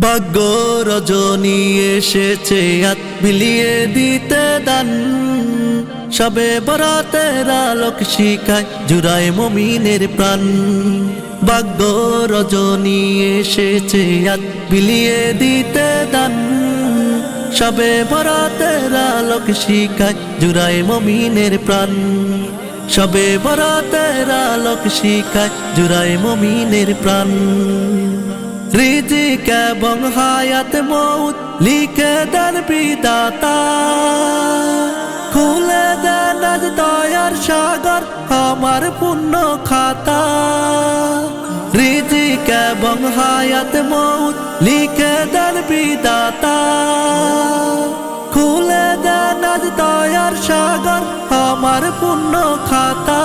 ভাগ্য রজনী এসেছে, হাত বিলিয়ে দিতে দান। সবে বরাতের আলোক শিখায় জুড়ায় মমিনের প্রাণ। ভাগ্য রজনী এসেছে, হাত বিলিয়ে দিতে দান। সবে বরাতের আলোক শিখায় জুড়ায় মমিনের প্রাণ। সবে বরাতের আলোক শিখায় জুড়ায় মমিনের প্রাণ। রিজিক এবং হায়াত মৌত লিখে দেন বিদাতা। খুলে দেন আজ দয়ার সাগর, আমার পুণ্য খাতা। রিজিক এবং হায়াত মৌত লিখে দেন বিদাতা। খুলে দেন আজ দয়ার সাগর, আমার পুণ্য খাতা।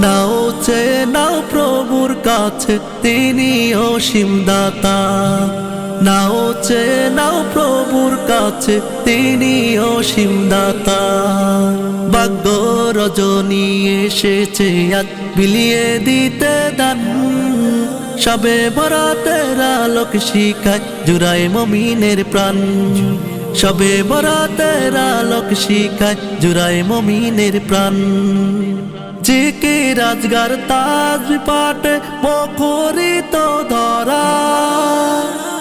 নাও চে নাও প্রভুর কাছে, তিনি অসীম দাতা। নাও চে নাও প্রভুর কাছে, তিনি অসীম দাতা। ভাগ্য রজনী এসেছে আজ বিলিয়ে দিতে দান। সবে বরাতের আলোক শিখায়, জুড়ায় মমিনের প্রাণ। সবে বরাতের আলোক শিখায় জুড়ায় মমিনের প্রাণ। যে কে রাজগার তাজ পাটে মুখরিত ধরা।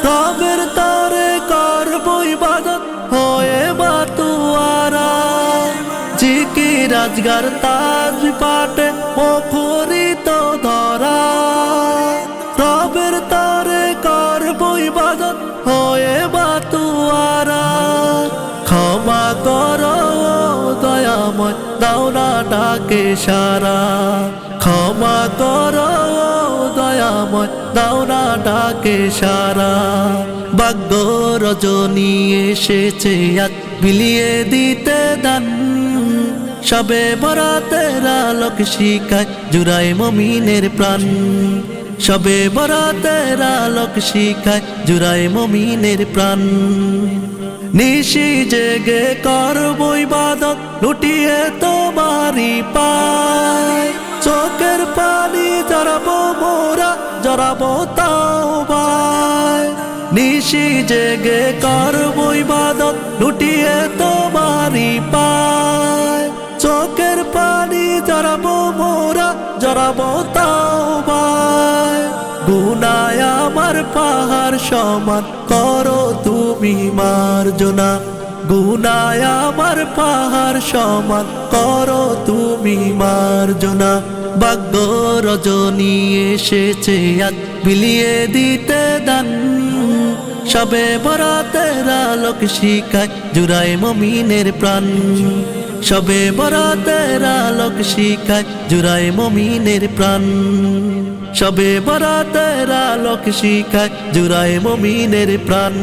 রবের তারে করবই বাদত হয়ে বাতুয়ারা। যে কে রাজগার তাজ পাটে মুখরিত ধরা। দাওনা ডাকে সারা। ক্ষমা করো দয়াময় দাওনা ডাকে সারা। ভাগ্য রজনী এসেছে বিলিয়ে দিতে দান। সবে বরাতের আলোক শিখায়, জুড়ায় মমিনের প্রাণ। সবে বরাতের আলোক শিখায়, জুড়ায় মমিনের প্রাণ। নিশি জেগে করবই বাদত লুটিয়ে তোমারি পায়। চোখের পানি জড়াবো মোরা, জড়াবো তাও নিশি জেগে করবই বাদত লুটিয়ে তোমারি পায়। চোখের পানি জড়াবো মোরা, জড়াবো তাও গুনায় আমার পাহাড় সমান করো তুমি মার্জনা গুনায় আমার পাহাড় সমান। করো তুমি মার্জনা ভাগ্য রজনী এসেছে আজ। বিলিয়ে দিতে দান, সবে বরাতের আলোক শিখায় জুড়ায় মমিনের প্রাণ। সবে বরাতের আলোক শিখায় জুড়ায় মমিনের প্রাণ। সবে বরাতের আলোক শিখায় জুড়ায় মমিনের প্রাণ।